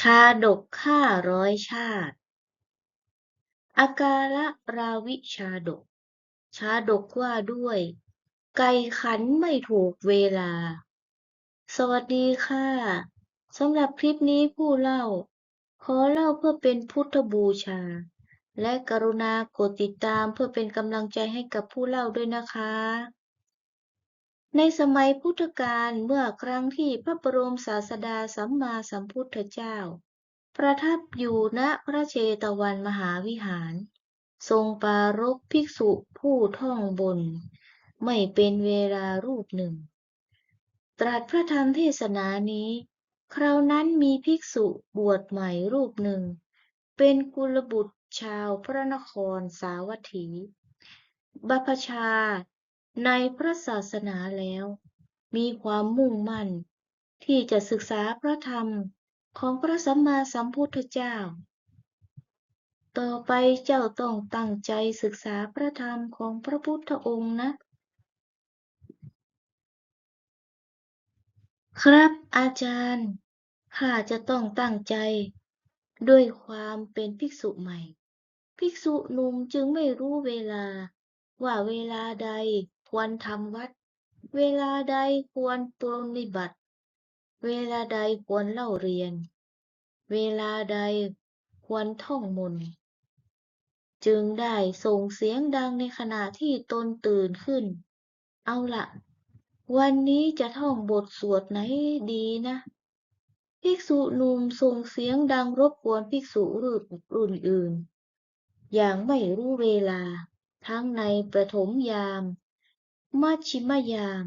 ชาดกห้าร้อยชาติอาการะราวิชาดก ชาดกว่าด้วย ไก่ขันไม่ถูกเวลา สวัสดีค่ะสำหรับคลิปนี้ผู้เล่า ขอเล่าเพื่อเป็นพุทธบูชา และกรุณากดติดตามเพื่อเป็นกำลังใจให้กับผู้เล่าด้วยนะคะ ในสมัยพุทธกาลเมื่อครั้งที่พระบรมศาสดาสัมมาสัมพุทธเจ้า ประทับอยู่ณพระเชตวันมหาวิหาร ทรงปรารภภิกษุผู้ท่องบน ไม่เป็นเวลารูปหนึ่ง ตรัสพระธรรมเทศนานี้ คราวนั้นมีภิกษุบวชใหม่รูปหนึ่ง เป็นกุลบุตรชาวพระนครสาวัตถี บัพชา ในพระศาสนาแล้ว มีความมุ่งมั่น ที่จะศึกษาพระธรรมของพระสัมมาสัมพุทธเจ้า ต่อไปเจ้าต้องตั้งใจศึกษาพระธรรมของพระพุทธองค์นะ ครับอาจารย์ข้าจะต้องตั้งใจ ด้วยความเป็นภิกษุใหม่ ภิกษุหนุ่มจึงไม่รู้เวลาว่าเวลาใด ควรทำวัด เวลาใดควรปรนนิบัติ เวลาใดควรเล่าเรียน เวลาใดควรท่องมนต์จึงได้ส่งเสียงดังในขณะที่ตนตื่นขึ้น เอาละวันนี้จะท่องบทสวดไหนดีนะ ภิกษุหนุ่มส่งเสียงดังรบกวนภิกษุรุ่นรุ่นอื่น อย่างไม่รู้เวลา ทั้งในประถมยาม มัชชิมยาม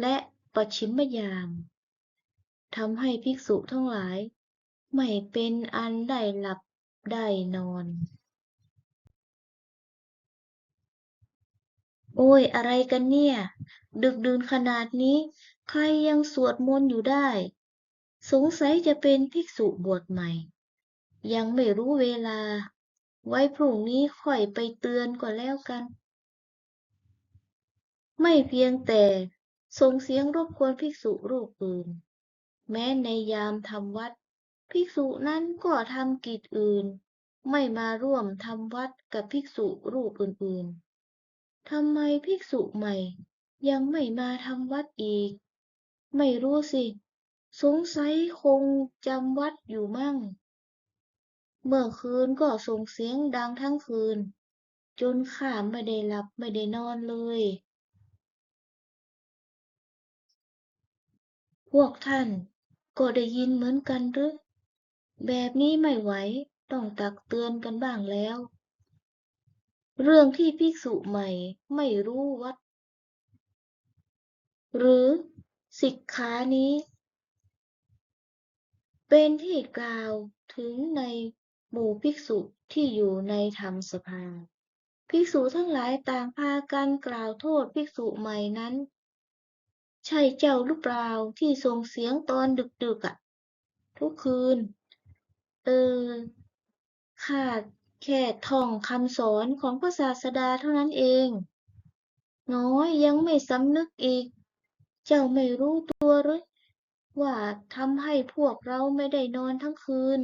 และปัจฉิมยามทำให้ภิกษุทั้งหลาย ไม่เป็นอันได้หลับได้นอน โอ้ย อะไรกันเนี่ย ดึกดื่นขนาดนี้ ใครยังสวดมนต์อยู่ได้ สงสัยจะเป็นภิกษุบวชใหม่ ยังไม่รู้เวลา ไว้พรุ่งนี้ค่อยไปเตือนก็แล้วกัน ไม่เพียงแต่ส่งเสียงรบกวนภิกษุรูปอื่น แม้ในยามทำวัด ภิกษุนั้นก็ทำกิจอื่น ไม่มาร่วมทำวัดกับภิกษุรูปอื่นๆทำไมภิกษุใหม่ยังไม่มาทำวัดอีก ไม่รู้สิ สงสัยคงจำวัดอยู่มั่ง เมื่อคืนก็ส่งเสียงดังทั้งคืน จนข้าไม่ได้หลับไม่ได้นอนเลย วกท่านก็ได้ยินเหมือนกันหรือ แบบนี้ไม่ไหว ต้องตักเตือนกันบ้างแล้ว เรื่องที่ภิกษุใหม่ไม่รู้วัด หรือสิกขานี้ เป็นที่กล่าวถึงในหมู่ภิกษุที่อยู่ในธรรมสภา ภิกษุทั้งหลายต่างพากันกล่าวโทษภิกษุใหม่นั้น ใช่เจ้าหรือเปล่าที่ส่งเสียงตอนดึกๆอะ ทุกคืน เออข้าแค่ท่องคำสอนของพระศาสดาเท่านั้นเอง น้อยยังไม่สำนึกอีก เจ้าไม่รู้ตัวหรือว่าทำให้พวกเราไม่ได้นอนทั้งคืน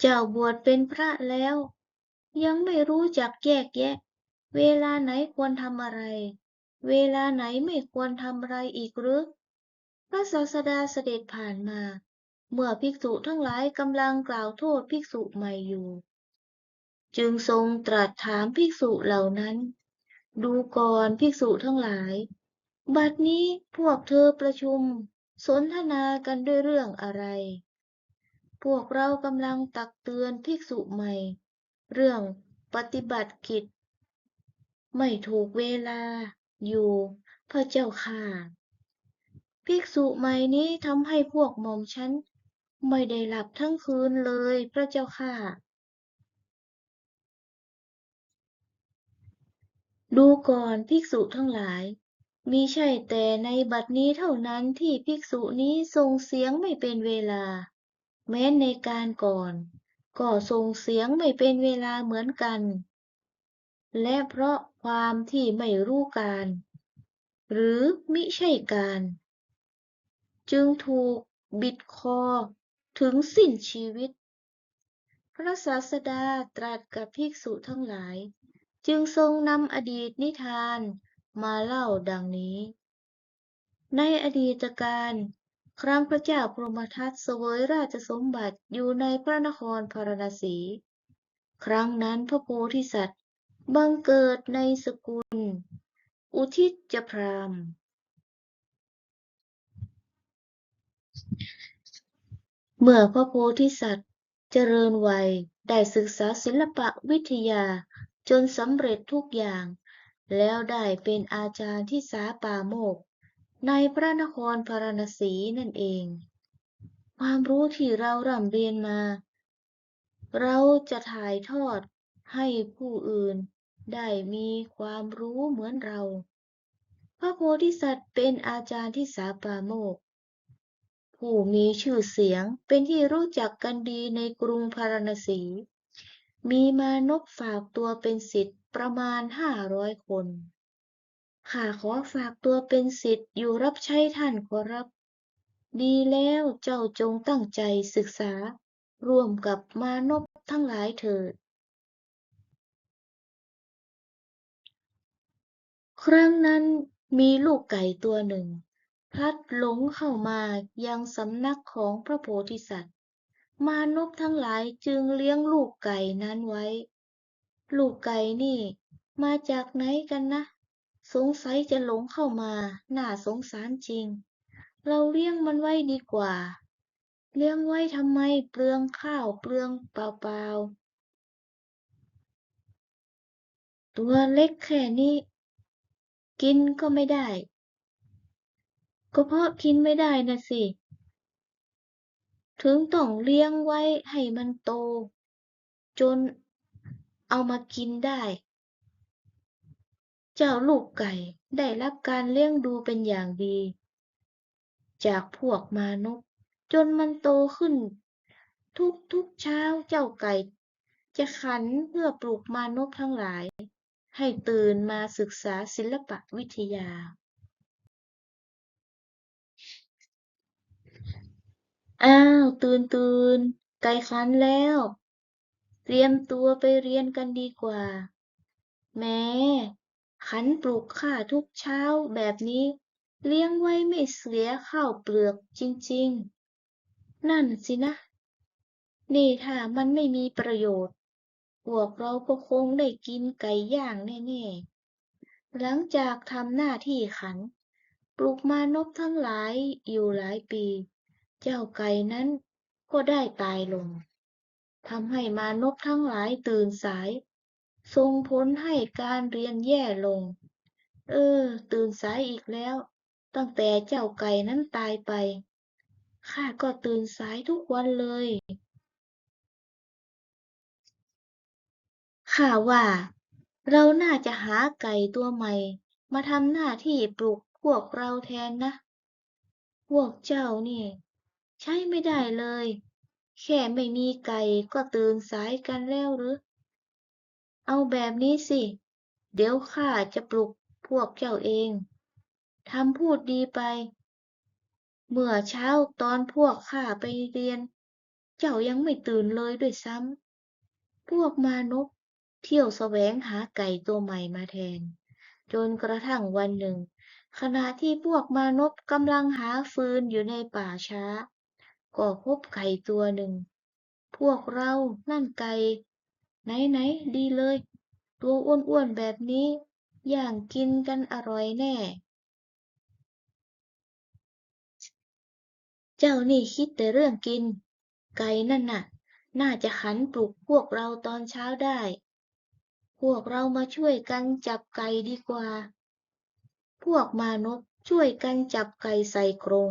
เจ้าบวชเป็นพระแล้ว ยังไม่รู้จักแยกแยะ เวลาไหนควรทำอะไร เวลาไหนไม่ควรทำอะไรอีกหรือ พระศาสดาเสด็จผ่านมา เมื่อภิกษุทั้งหลายกำลังกล่าวโทษภิกษุใหม่อยู่ จึงทรงตรัสถามภิกษุเหล่านั้น ดูก่อนภิกษุทั้งหลาย บัดนี้พวกเธอประชุม สนทนากันด้วยเรื่องอะไร พวกเรากำลังตักเตือนภิกษุใหม่ เรื่องปฏิบัติกิจ ไม่ถูกเวลา อยู่ พระเจ้าค่ะ ภิกษุใหม่นี้ทำให้พวกหม่อมฉันไม่ได้หลับทั้งคืนเลยพระเจ้าค่ะ ดูก่อนภิกษุทั้งหลาย มีใช่แต่ในบัดนี้เท่านั้นที่ภิกษุนี้ส่งเสียงไม่เป็นเวลา แม้ในการก่อน ก็ส่งเสียงไม่เป็นเวลาเหมือนกัน และเพราะความที่ไม่รู้การ หรือมิใช่การ จึงถูกบิดคอถึงสิ้นชีวิต พระศาสดาตรัสกับภิกษุทั้งหลาย จึงทรงนำอดีตนิทานมาเล่าดังนี้ ในอดีตการครั้งพระเจ้าพรหมทัตเสวยราชสมบัติอยู่ในพระนครพาราณสี ครั้งนั้นพระโพธิสัตว์ บังเกิดในสกุล อุทิจพรามเมื่อพระโพธิสัตว์เจริญวัยได้ศึกษาศิลปะวิทยาจนสำเร็จทุกอย่าง แล้วได้เป็นอาจารย์ที่สาปาโมก ในพระนครพาราณสีนั่นเอง ความรู้ที่เราร่ำเรียนมา เราจะถ่ายทอดให้ผู้อื่น ได้มีความรู้เหมือนเรา พระโพธิสัตว์เป็นอาจารย์ที่สาปาโมก ผู้มีชื่อเสียงเป็นที่รู้จักกันดีในกรุงพาราณสี มีมานพฝากตัวเป็นศิษย์ประมาณห้าร้อยคนข้าขอฝากตัวเป็นศิษย์อยู่รับใช้ท่านขอรับ ดีแล้วเจ้าจงตั้งใจศึกษา ร่วมกับมานพทั้งหลายเถิด ครั้งนั้นมีลูกไก่ตัวหนึ่ง พลัดหลงเข้ามายังสำนักของพระโพธิสัตว์ มานพทั้งหลายจึงเลี้ยงลูกไก่นั้นไว้ ลูกไก่นี่ มาจากไหนกันนะ สงสัยจะหลงเข้ามา น่าสงสารจริง เราเลี้ยงมันไว้ดีกว่า เลี้ยงไว้ทำไมเปลืองข้าวเปลืองเปล่าๆตัวเล็กแค่นี้ กินก็ไม่ได้ ก็เพราะกินไม่ได้นะสิ ถึงต้องเลี้ยงไว้ให้มันโต จนเอามากินได้ เจ้าลูกไก่ได้รับการเลี้ยงดูเป็นอย่างดี จากพวกมานพจนมันโตขึ้น ทุกทุกๆเช้าเจ้าไก่ จะขันเพื่อปลุกมานพทั้งหลาย ให้ตื่นมาศึกษาศิลปะวิทยาอ้าวตื่นตื่นไก่ขันแล้ว เตรียมตัวไปเรียนกันดีกว่า แม้ขันปลุกข้าทุกเช้าแบบนี้ เลี้ยงไว้ไม่เสียข้าวเปลือกจริง ๆ นั่นสินะ นี่ถ้ามันไม่มีประโยชน์ พวกเราก็คงได้กินไก่ย่างแน่ๆ หลังจากทำหน้าที่ขัน ปลุกมานพทั้งหลายอยู่หลายปี เจ้าไก่นั้นก็ได้ตายลงทำให้มานพทั้งหลายตื่นสาย ส่งผลให้การเรียนแย่ลง เออ ตื่นสายอีกแล้ว ตั้งแต่เจ้าไก่นั้นตายไป ข้าก็ตื่นสายทุกวันเลย ข้าว่า เราน่าจะหาไก่ตัวใหม่ มาทำหน้าที่ปลุกพวกเราแทนนะ พวกเจ้านี่ ใช้ไม่ได้เลย แค่ไม่มีไก่ก็ตื่นสายกันแล้วหรือ เอาแบบนี้สิ เดี๋ยวข้าจะปลุกพวกเจ้าเองทำพูดดีไป เมื่อเช้าตอนพวกข้าไปเรียน เจ้ายังไม่ตื่นเลยด้วยซ้ำพวกมานพ เที่ยวแสวงหาไก่ตัวใหม่มาแทน จนกระทั่งวันหนึ่ง ขณะที่พวกมานพกำลังหาฟืนอยู่ในป่าช้า ก็พบไก่ตัวหนึ่ง พวกเรานั่นไก่ ไหนๆดีเลย ตัวอ้วนๆแบบนี้ อย่างกินกันอร่อยแน่ เจ้านี่คิดแต่เรื่องกิน ไก่นั่นน่ะ น่าจะขันปลุกพวกเราตอนเช้าได้ พวกเรามาช่วยกันจับไก่ดีกว่า พวกมานพช่วยกันจับไก่ใส่กรง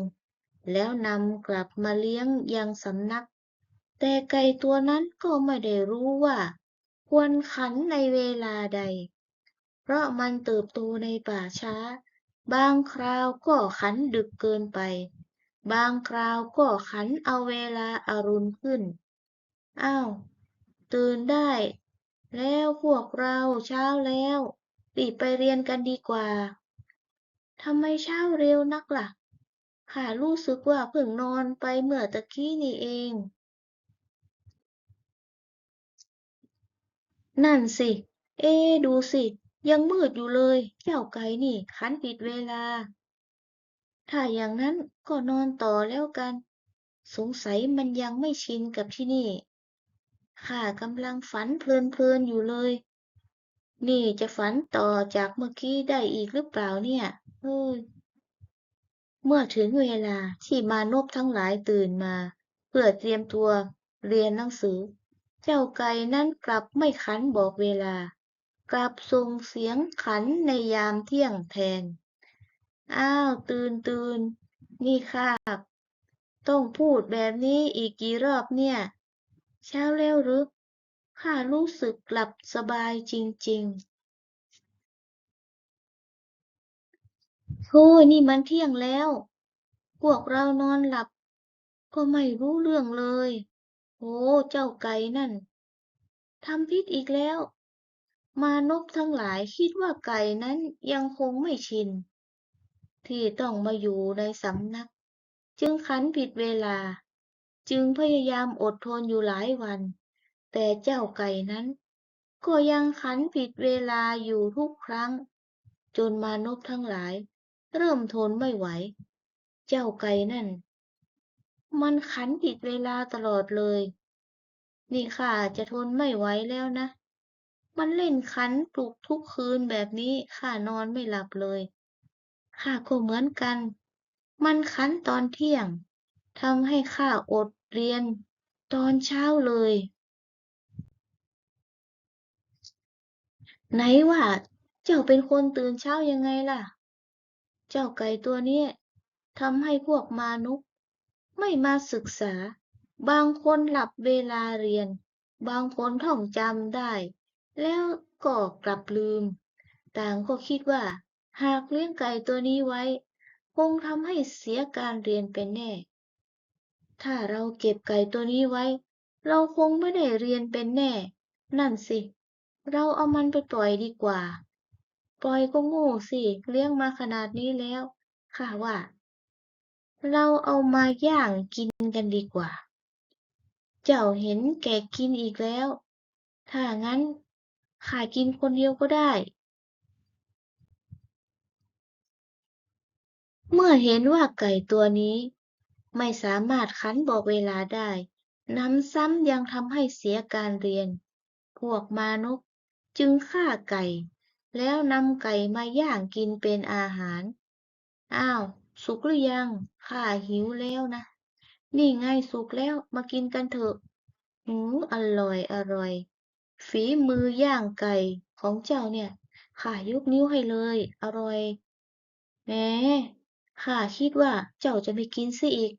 แล้วนำกลับมาเลี้ยงยังสำนัก แต่ไก่ตัวนั้นก็ไม่ได้รู้ว่า ควรขันในเวลาใด เพราะมันเติบโตในป่าช้า บางคราวก็ขันดึกเกินไป บางคราวก็ขันเอาเวลาอารุณขึ้น อ้าว ตื่นได้ แล้วพวกเราเช้าแล้วรีบไปเรียนกันดีกว่า ทำไมเช้าเร็วนักล่ะ ข้ารู้สึกว่าเพิ่งนอนไปเมื่อตะกี้นี่เอง นั่นสิ เอ๊ดูสิ ยังมืดอยู่เลย เจ้าไก่นี่ขันผิดเวลา ถ้าอย่างนั้นก็นอนต่อแล้วกัน สงสัยมันยังไม่ชินกับที่นี่ ข้ากำลังฝันเพลินๆอยู่เลย นี่จะฝันต่อจากเมื่อกี้ได้อีกหรือเปล่าเนี่ยเออเมื่อถึงเวลาที่มานพทั้งหลายตื่นมา เพื่อเตรียมตัวเรียนหนังสือ เจ้าไก่นั้นกลับไม่ขันบอกเวลา กลับส่งเสียงขันในยามเที่ยงแทน อ้าว ตื่นตื่นนี่ข้าต้องพูดแบบนี้อีกกี่รอบเนี่ย เช้าแล้วหรือข้ารู้สึกหลับสบายจริงๆโธ่นี่มันเที่ยงแล้ว พวกเรานอนหลับ ก็ไม่รู้เรื่องเลยโอ้เจ้าไก่นั่นทำพิษอีกแล้ว มานพทั้งหลายคิดว่าไก่นั้นยังคงไม่ชิน ที่ต้องมาอยู่ในสำนัก จึงขันผิดเวลา จึงพยายามอดทนอยู่หลายวัน แต่เจ้าไก่นั้น ก็ยังขันผิดเวลาอยู่ทุกครั้ง จนมานพทั้งหลาย เริ่มทนไม่ไหว เจ้าไก่นั่น มันขันผิดเวลาตลอดเลย นี่ข้าจะทนไม่ไหวแล้วนะ มันเล่นขันปลุกทุกคืนแบบนี้ข้านอนไม่หลับเลยข้าก็เหมือนกัน มันขันตอนเที่ยง ทำให้ข้าอดเรียนตอนเช้าเลย ไหนว่า เจ้าเป็นคนตื่นเช้ายังไงล่ะ เจ้าไก่ตัวนี้ทำให้พวกมนุษย์ไม่มาศึกษา บางคนหลับเวลาเรียน บางคนท่องจำได้ แล้วก็กลับลืม ต่างก็คิดว่า หากเลี้ยงไก่ตัวนี้ไว้ คงทำให้เสียการเรียนเป็นแน่ ถ้าเราเก็บไก่ตัวนี้ไว้ เราคงไม่ได้เรียนเป็นแน่ นั่นสิ เราเอามันไปปล่อยดีกว่า ปล่อยก็โง่สิ เลี้ยงมาขนาดนี้แล้วข้าว่า เราเอามาย่างกินกันดีกว่า เจ้าเห็นแก่กินอีกแล้ว ถ้างั้นข้ากินคนเดียวก็ได้เมื่อเห็นว่าไก่ตัวนี้ ไม่สามารถขันบอกเวลาได้ น้ำซ้ำยังทำให้เสียการเรียน พวกมานพจึงฆ่าไก่ แล้วนำไก่มาย่างกินเป็นอาหาร อ้าว สุกหรือยัง ข้าหิวแล้วนะ นี่ไงสุกแล้วมากินกันเถอะ หืมอร่อยอร่อย ฝีมือย่างไก่ของเจ้าเนี่ย ข้ายกนิ้วให้เลย อร่อยแหมข้าคิดว่าเจ้าจะไม่กินซะอีก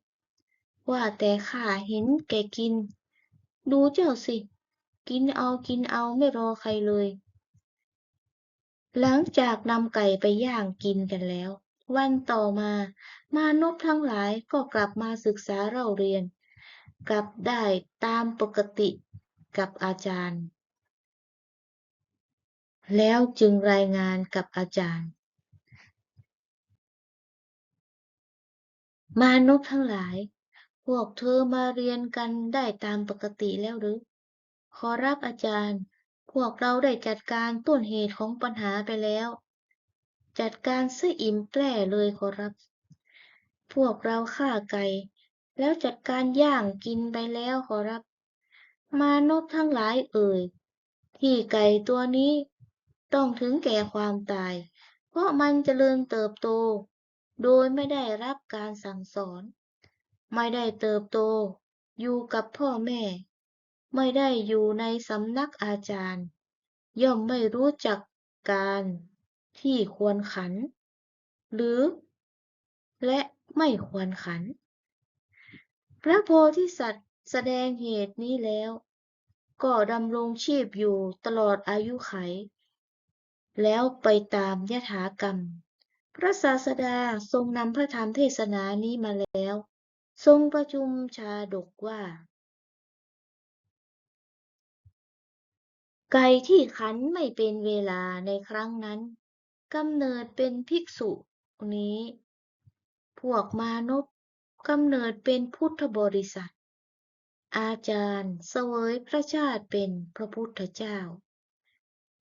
ว่าแต่ข้าเห็นแกกิน ดูเจ้าสิ กินเอากินเอาไม่รอใครเลย หลังจากนำไก่ไปย่างกินกันแล้ว วันต่อมามานพทั้งหลายก็กลับมาศึกษาเล่าเรียน กลับได้ตามปกติกับอาจารย์ แล้วจึงรายงานกับอาจารย์ มานพทั้งหลาย พวกเธอมาเรียนกันได้ตามปกติแล้วหรือ ขอรับอาจารย์ พวกเราได้จัดการต้นเหตุของปัญหาไปแล้ว จัดการซะอิ่มแปร่เลยขอรับ พวกเราฆ่าไก่ แล้วจัดการย่างกินไปแล้วขอรับ มานพทั้งหลายเอ่ย ที่ไก่ตัวนี้ต้องถึงแก่ความตาย เพราะมันเจริญเติบโต โดยไม่ได้รับการสั่งสอน ไม่ได้เติบโต อยู่กับพ่อแม่ ไม่ได้อยู่ในสำนักอาจารย์ ย่อมไม่รู้จักการที่ควรขัน หรือ และไม่ควรขัน พระโพธิสัตว์แสดงเหตุนี้แล้ว ก็ดำรงชีพอยู่ตลอดอายุไข แล้วไปตามยถากรรม พระศาสดาทรงนำพระธรรมเทศนานี้มาแล้ว ทรงประชุมชาดกว่า ไก่ที่ขันไม่เป็นเวลาในครั้งนั้นกำเนิดเป็นภิกษุนี้ พวกมานพกำเนิดเป็นพุทธบริษัท อาจารย์เสวยพระชาติเป็นพระพุทธเจ้า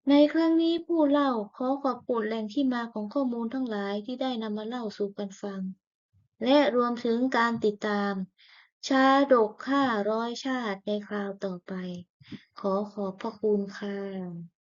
ในครั้งนี้ผู้เล่าขอขอบคุณแหล่งที่มาของข้อมูลทั้งหลายที่ได้นำมาเล่าสู่กันฟัง และรวมถึงการติดตาม ชาดกห้าร้อยชาติในคราวต่อไป ขอขอบพระคุณค่ะ